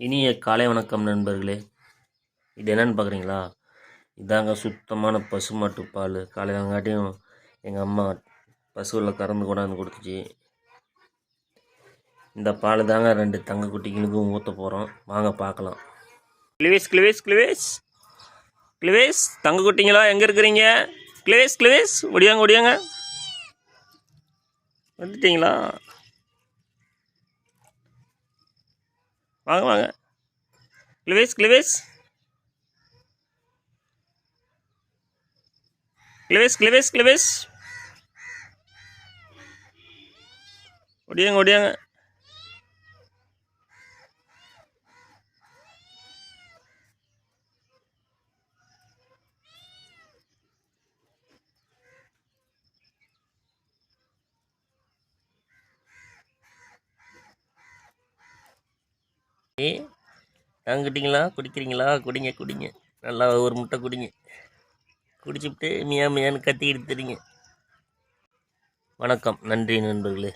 இனிய காலை வணக்கம் நண்பர்களே. இது என்னன்னு பார்க்குறீங்களா இதாங்க சுத்தமான பசுமாட்டு பால். காலையிலங்காட்டியும் எங்கள் அம்மா பசுவில் கறந்து கொண்டாந்து கொடுத்துச்சு. இந்த பால் தாங்க ரெண்டு தங்க குட்டிகளுக்கும் ஊற்ற போகிறோம் வாங்க பார்க்கலாம் கிளிவேஸ் கிளிவேஸ் கிளிவேஸ். கிளிவேஸ் தங்க குட்டிங்களா? எங்கே இருக்கிறீங்க? கிளிவேஸ் கிளிவேஸ். ஒடியாங்க ஒடியாங்க. வந்துட்டீங்களா? வாங்க வாங்க. கிளிவேஸ் கிளிவேஸ். கிளிவேஸ் கிளிவேஸ் கிளிவேஸ். ஒடியாங்க ஒடியாங்க. ஏ தாங்கிட்டீங்களா குடிக்கிறீங்களா? குடிங்க குடிங்க. நல்லா ஒரு முட்டை குடிங்க. குடிச்சுப்ட்டு மியா மியான்னு கத்தி எடுத்துறீங்க வணக்கம். நன்றி நண்பர்களே.